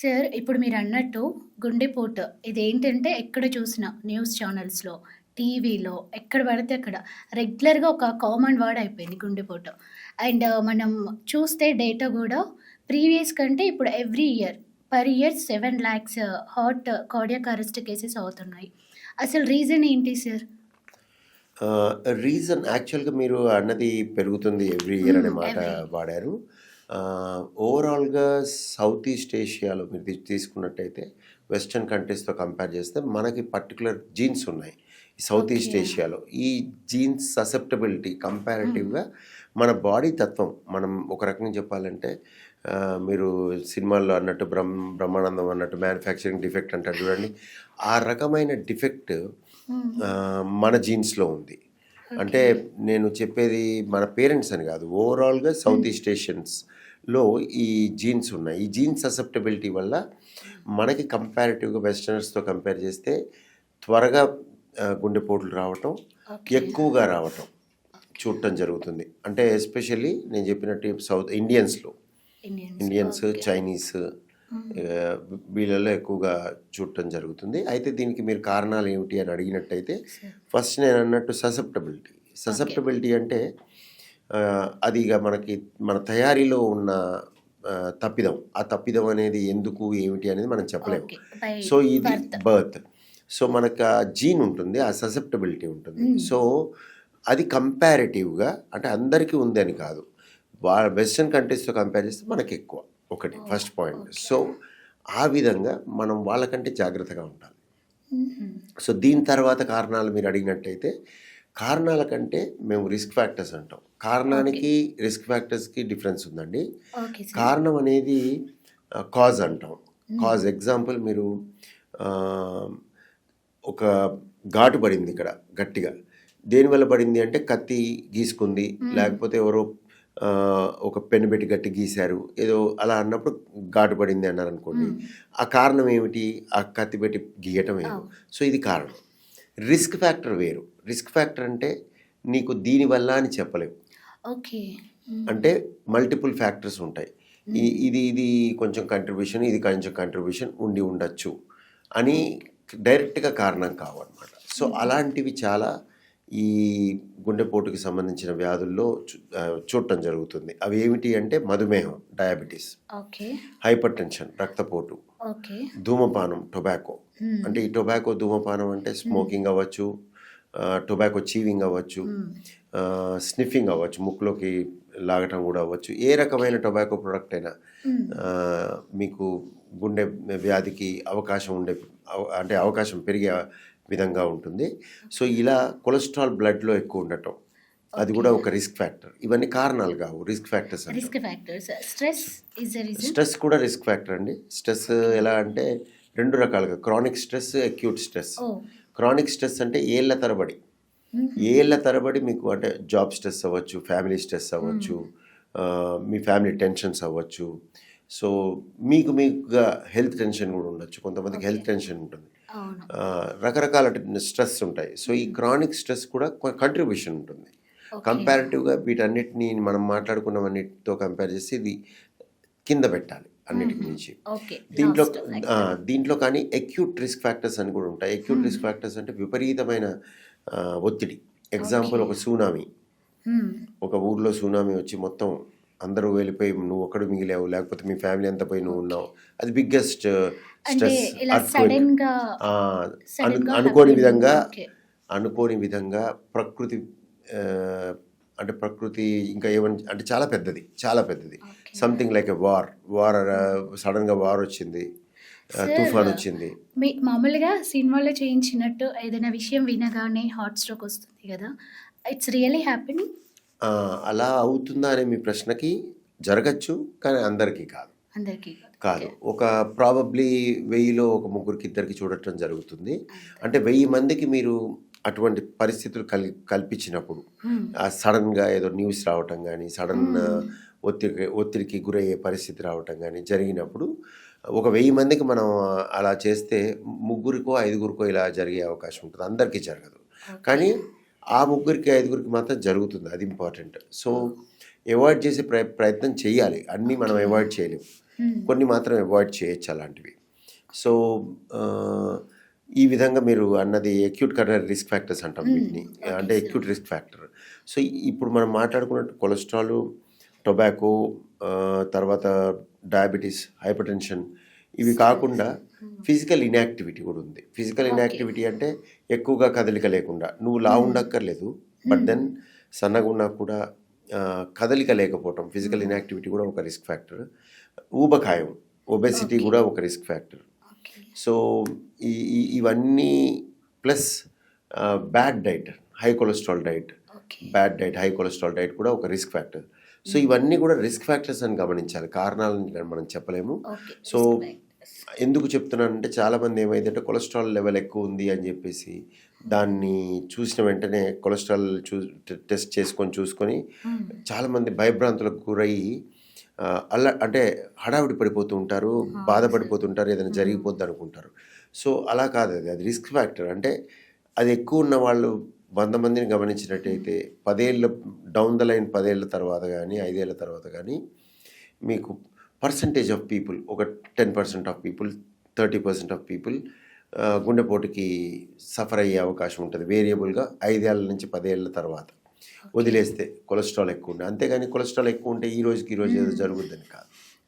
Sir ఇప్పుడు మీరు అన్నట్టు గుండెపోటు ఇదేంటంటే ఎక్కడ చూసినా న్యూస్ ఛానల్స్‌లో, టీవీలో ఎక్కడ పడితే అక్కడ రెగ్యులర్‌గా ఒక కామన్ వర్డ్ అయిపోయింది గుండెపోటు. అండ్ మనం చూస్తే డేటా గూడా ప్రీవియస్ కంటే ఇప్పుడు every year per year 7,00,000 heart cardiac arrest cases అవుతున్నాయి. అసలు రీజన్ ఏంటి సార్? రీజన్ యాక్చువల్‌గా మీరు అన్నది పెరుగుతుంది ఎవ్రీ ఇయర్ అనే. మాట. వాడారు. ఓవరాల్‌గా సౌత్ ఈస్ట్ ఏషియాలో మీరు తీసుకున్నట్టయితే వెస్టర్న్ కంట్రీస్‌తో కంపేర్ చేస్తే మనకి పర్టిక్యులర్ జీన్స్ ఉన్నాయి. South east. ఏషియాలో. ఈ జీన్స్ ససెప్టబిలిటీ. కంపారిటివ్‌గా మన బాడీ తత్వం మనం ఒక రకంగా చెప్పాలంటే మీరు సినిమాల్లో అన్నట్టు బ్రహ్మ బ్రహ్మానందం అన్నట్టు మ్యానుఫ్యాక్చరింగ్ డిఫెక్ట్ అంటారు చూడండి. ఆ రకమైన డిఫెక్ట్. ఆహ్, మన జీన్స్‌లో ఉంది. అంటే. నేను చెప్పేది మన పేరెంట్స్ అని కాదు. ఓవరాల్‌గా సౌత్. ఈస్ట్ ఏషియన్స్‌లో ఈ జీన్స్ ఉన్నాయి. ఈ జీన్ ససెప్టబిలిటీ వల్ల మనకి కంపారిటివ్‌గా వెస్టర్నర్స్‌తో కంపేర్ చేస్తే త్వరగా గుండెపోట్లు రావటం. ఎక్కువగా రావటం చూడటం జరుగుతుంది. అంటే ఎస్పెషల్లీ నేను చెప్పినట్టు సౌత్ ఇండియన్స్‌లో. ఇండియన్స్. చైనీస్ వీళ్ళలో ఎక్కువగా చూడటం జరుగుతుంది. అయితే దీనికి మీరు కారణాలు ఏమిటి అని అడిగినట్టయితే. ఫస్ట్ నేను అన్నట్టు ససెప్టబిలిటీ. ససెప్టబిలిటీ అంటే అది ఇగ మనకి మన తయారీలో ఉన్న తప్పిదం. ఆ తప్పిదం అనేది ఎందుకు, ఏమిటి అనేది మనం చెప్పలేము. సో ఇది బర్త్. సో మనకు ఆ జీన్ ఉంటుంది. ఆ ససెప్టబిలిటీ ఉంటుంది. సో అది కంపారిటివ్‌గా అంటే అందరికీ ఉందని కాదు. వా వెస్టర్న్ కంట్రీస్‌తో కంపేర్ చేస్తే మనకెక్కువ. ఒకటి ఓహ్! First point. సో ఆ విధంగా మనం వాళ్ళకంటే జాగ్రత్తగా ఉండాలి. సో దీని తర్వాత కారణాలు మీరు అడిగినట్టయితే కారణాల కంటే మేము రిస్క్ ఫ్యాక్టర్స్ అంటాం. కారణానికి, రిస్క్ ఫ్యాక్టర్స్‌కి డిఫరెన్స్ ఉందండి. కారణం అనేది కాజ్ అంటాం. కాజ్ ఎగ్జాంపుల్ మీరు ఒక ఘాటు పడింది ఇక్కడ గట్టిగా. దేనివల్ల పడింది అంటే కత్తి గీసుకుంది. లేకపోతే ఎవరో ఒక పెన్ను పెట్టి గట్టిగా గీశారు. ఏదో అలా అన్నప్పుడు ఘాటు పడింది అన్నారనుకోండి. హ్మ్. ఆ కారణం ఏమిటి? ఆ కత్తి పెట్టి గీయటం వేరు. అవును. సో ఇది కారణం. రిస్క్ ఫ్యాక్టర్ వేరు. రిస్క్ ఫ్యాక్టర్ అంటే నీకు దీనివల్ల అని చెప్పలేం. ఓకే. అంటే మల్టిపుల్ ఫ్యాక్టర్స్ ఉంటాయి. ఇది ఇది కొంచెం కంట్రిబ్యూషన్, ఇది కొంచెం కంట్రిబ్యూషన్ ఉండి ఉండొచ్చు అని డైరెక్ట్‌గా కారణం కావన్నమాట. సో. అలాంటివి చాలా ఈ గుండెపోటుకి సంబంధించిన వ్యాధుల్లో చూడటం జరుగుతుంది. అవి ఏమిటి అంటే మధుమేహం, డయాబెటిస్, ఓకే. హైపర్ టెన్షన్, రక్తపోటు, ఓకే. ధూమపానం, టొబాకో. అంటే ఈ టొబాకో, ధూమపానం అంటే. స్మోకింగ్ అవ్వచ్చు, టొబాకో చీవింగ్ అవ్వచ్చు, స్నిఫింగ్ అవ్వచ్చు, ముక్కులోకి లాగటం కూడా అవ్వచ్చు. ఏ. రకమైన టొబాకో ప్రొడక్ట్ అయినా మీకు గుండె వ్యాధికి అవకాశం ఉండే అంటే అవకాశం పెరిగే విధంగా ఉంటుంది. సో ఇలా కొలెస్ట్రాల్ బ్లడ్‌లో ఎక్కువ ఉండటం. అది. కూడా ఒక రిస్క్ ఫ్యాక్టర్. ఇవన్నీ కారణాలు కావు. Risk factors. Risk factors. Stress? Stress కూడా రిస్క్ ఫ్యాక్టర్ అండి. స్ట్రెస్. ఎలా అంటే 2 రకాలుగా chronic stress, acute stress. Chronic stress అంటే ఏళ్ళ తరబడి. ఏళ్ళ తరబడి మీకు అంటే జాబ్ స్ట్రెస్ అవ్వచ్చు, ఫ్యామిలీ స్ట్రెస్ అవ్వచ్చు, మీ ఫ్యామిలీ టెన్షన్స్ అవ్వచ్చు. సో మీకు మీకుగా హెల్త్ టెన్షన్ కూడా ఉండొచ్చు. కొంతమందికి. హెల్త్ టెన్షన్ ఉంటుంది. రకరకాల స్ట్రెస్ ఉంటాయి. సో ఈ. క్రానిక్ స్ట్రెస్ కూడా కంట్రిబ్యూషన్ ఉంటుంది. కంపారిటివ్‌గా వీటన్నిటిని మనం మాట్లాడుకున్నవన్నిటితో కంపేర్ చేస్తే ఇది కింద పెట్టాలి అన్నిటికి. మించి. దీంట్లో. దీంట్లో కానీ అక్యూట్ రిస్క్ ఫ్యాక్టర్స్ అని కూడా ఉంటాయి. అక్యూట్. రిస్క్ ఫ్యాక్టర్స్ అంటే విపరీతమైన ఒత్తిడి. ఎగ్జాంపుల్. ఒక సునామీ. ఒక ఊర్లో సునామీ వచ్చి మొత్తం అందరూ వెళ్ళిపోయి నువ్వొక్కడు మిగిలావు. లేకపోతే మీ ఫ్యామిలీ అంతా పోయి నువ్వు. ఉన్నావు. అది బిగ్గెస్ట్ అంటే స్ట్రెస్ అనుకోని విధంగా. అనుకోని విధంగా ప్రకృతి అంటే ప్రకృతి ఇంకా ఏమని అంటే చాలా పెద్దది. చాలా పెద్దది. Something like a war. War సడెన్‌గా వార్ వచ్చింది. సార్ తుఫాన్ వచ్చింది. మీ మామూలుగా సినిమాలో చేయించినట్టు ఏదైనా విషయం వినగానే హార్ట్ స్ట్రోక్ వస్తుంది కదా! It's really happening? ఆ! అలా అవుతుందా అనే మీ ప్రశ్నకి జరగచ్చు. కానీ అందరికీ కాదు. అందరికీ కాదు. ఒక ప్రాబబ్లీ 1000లో ఒక ముగ్గురికి, ఇద్దరికి చూడటం జరుగుతుంది. అంటే 1000 మందికి మీరు అటువంటి పరిస్థితులు కల్ కల్పించినప్పుడు సడెన్‌గా ఏదో న్యూస్ రావటం గానీ, సడెన్ హ్మ్. ఒత్తిడికి గురయ్యే పరిస్థితి రావటం గానీ జరిగినప్పుడు ఒక 1000 మందికి మనం అలా చేస్తే ముగ్గురికో, ఐదుగురికో ఇలా జరిగే అవకాశం ఉంటుంది. అందరికీ జరగదు. కానీ ఆ ముగ్గురికి, ఐదుగురికి మాత్రం జరుగుతుంది. అది ఇంపార్టెంట్. సో! అవాయిడ్ చేసే ప్రయ ప్రయత్నం చేయాలి అన్నీ మనం అవాయిడ్ చేయలేము. కొన్ని మాత్రం అవాయిడ్ చేయొచ్చు అలాంటివి సో ఈ విధంగా మీరు అన్నది అక్యూట్ కర్నరీ రిస్క్ ఫ్యాక్టర్స్ అంటాం. వీటిని అంటే. అక్యూట్ రిస్క్ ఫ్యాక్టర్ సో ఇప్పుడు మనం మాట్లాడుకున్నట్టు కొలెస్ట్రాల్ టొబాకో తర్వాత డయాబెటీస్ హైపర్ టెన్షన్ ఇవి కాకుండా ఫిజికల్ ఇన్యాక్టివిటీ కూడా ఉంది ఫిజికల్. ఇన్యాక్టివిటీ అంటే ఎక్కువగా కదలిక లేకుండా నువ్వు లా. ఉండక్కర్లేదు బట్ దెన్ సన్నగా ఉన్నా కూడా కదలిక లేకపోవటం ఫిజికల్. ఇన్యాక్టివిటీ కూడా ఒక రిస్క్ ఫ్యాక్టర్ ఊబకాయం ఒబెసిటీ. కూడా ఒక రిస్క్ ఫ్యాక్టర్. సో ఈ ఇవన్నీ plus bad diet high cholesterol diet. Bad diet high cholesterol diet కూడా ఒక రిస్క్ ఫ్యాక్టర్ సో ఇవన్నీ కూడా రిస్క్ ఫ్యాక్టర్స్ అని గమనించాలి కారణాలని మనం చెప్పలేము. సో. ఎందుకు చెప్తున్నానంటే చాలామంది ఏమైందంటే కొలెస్ట్రాల్ లెవెల్ ఎక్కువ ఉంది అని చెప్పేసి దాన్ని చూసిన వెంటనే కొలెస్ట్రాల్ చూ టెస్ట్ చేసుకొని చూసుకొని హ్మ్. చాలామంది భయభ్రాంతులకు గురయ్యి ఆ, అలా అంటే హడావిడి పడిపోతూ ఉంటారు బాధపడిపోతుంటారు ఏదైనా జరిగిపోద్ది అనుకుంటారు. సో అలా కాదు అది. అది రిస్క్ ఫ్యాక్టర్. అంటే అది ఎక్కువ ఉన్న వాళ్ళు వంద మందిని గమనించినట్టయితే పదేళ్ళ డౌన్ ద లైన్ పదేళ్ళ తర్వాత కానీ ఐదేళ్ళ తర్వాత కానీ మీకు పర్సంటేజ్ ఆఫ్ పీపుల్ ఒక ten percent of people thirty percent of people గుండెపోటుకి suffer అయ్యే అవకాశం ఉంటుంది. వేరియబుల్గా ఐదేళ్ళ నుంచి పదేళ్ళ తర్వాత. వదిలేస్తే కొలెస్ట్రాల్ ఎక్కువ ఉండే. అంతేగాని కొలెస్ట్రాల్ ఎక్కువ ఉంటే ఈ రోజుకి ఈ రోజు ఏదో. జరుగుద్దని కాదు.